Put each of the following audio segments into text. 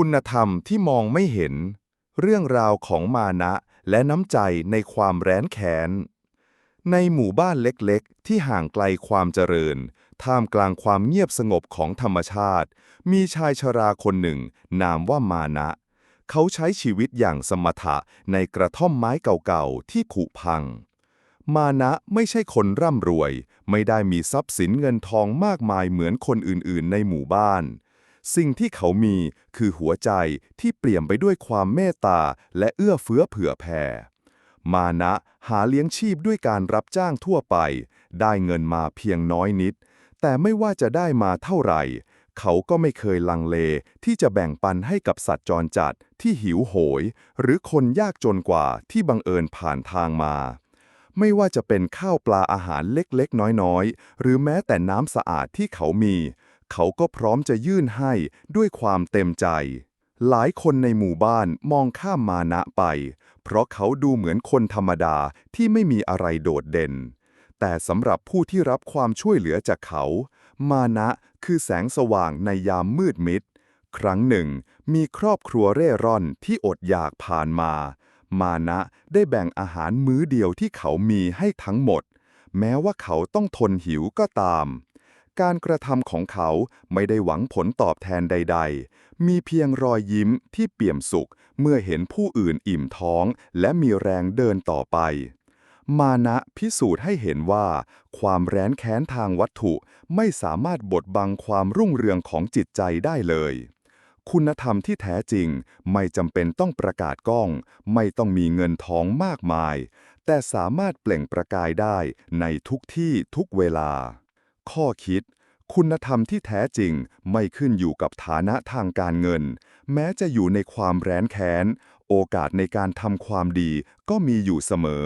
คุณธรรมที่มองไม่เห็น เรื่องราวของมานะและน้ำใจในความแร้นแค้น ในหมู่บ้านเล็กๆ ที่ห่างไกลความเจริญ ท่ามกลางความเงียบสงบของธรรมชาติ มีชายชราคนหนึ่ง นามว่ามานะ เขาใช้ชีวิตอย่างสมถะในกระท่อมไม้เก่าๆ ที่ผุพัง มานะไม่ใช่คนร่ำรวย ไม่ได้มีทรัพย์สินเงินทองมากมายเหมือนคนอื่นๆ ในหมู่บ้าน สิ่งที่เขามีคือหัวใจที่เปลี่ยมไปด้วยความเมตตาและเอื้อเฟื้อเผื่อแผ่ มานะหาเลี้ยงชีพด้วยการรับจ้างทั่วไป ได้เงินมาเพียงน้อยนิด แต่ไม่ว่าจะได้มาเท่าไหร่ เขาก็ไม่เคยลังเลที่จะแบ่งปันให้กับสัตว์จรจัดที่หิวโหย หรือคนยากจนกว่าที่บังเอิญผ่านทางมา ไม่ว่าจะเป็นข้าวปลาอาหารเล็กๆ น้อยๆ หรือแม้แต่น้ำสะอาดที่เขามี เขาก็พร้อมจะยื่นให้ด้วยความเต็มใจ หลายคนในหมู่บ้านมองข้ามมานะไป เพราะเขาดูเหมือนคนธรรมดาที่ไม่มีอะไรโดดเด่น แต่สำหรับผู้ที่รับความช่วยเหลือจากเขา มานะคือแสงสว่างในยามมืดมิด ครั้งหนึ่ง มีครอบครัวเร่ร่อนที่อดอยากผ่านมา มานะได้แบ่งอาหารมื้อเดียวที่เขามีให้ทั้งหมด แม้ว่าเขาต้องทนหิวก็ตาม การกระทำของเขาไม่ได้หวังผลตอบแทนใด ๆ มีเพียงรอยยิ้มที่เปี่ยมสุขเมื่อเห็นผู้อื่นอิ่มท้อง และมีแรงเดินต่อไป มานะพิสูจน์ให้เห็นว่า ความแร้นแค้นทางวัตถุไม่สามารถบดบังความรุ่งเรืองของจิตใจได้เลย คุณธรรมที่แท้จริงไม่จำเป็นต้องประกาศกล้อง ไม่ต้องมีเงินทองมากมาย แต่สามารถเปล่งประกายได้ในทุกที่ทุกเวลา ข้อคิด คุณธรรมที่แท้จริงไม่ขึ้นอยู่กับฐานะทางการเงิน แม้จะอยู่ในความแร้นแค้น โอกาสในการทำความดีก็มีอยู่เสมอ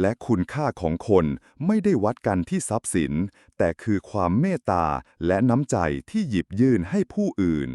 และคุณค่าของคนไม่ได้วัดกันที่ทรัพย์สิน แต่คือความเมตตาและน้ำใจที่หยิบยื่นให้ผู้อื่น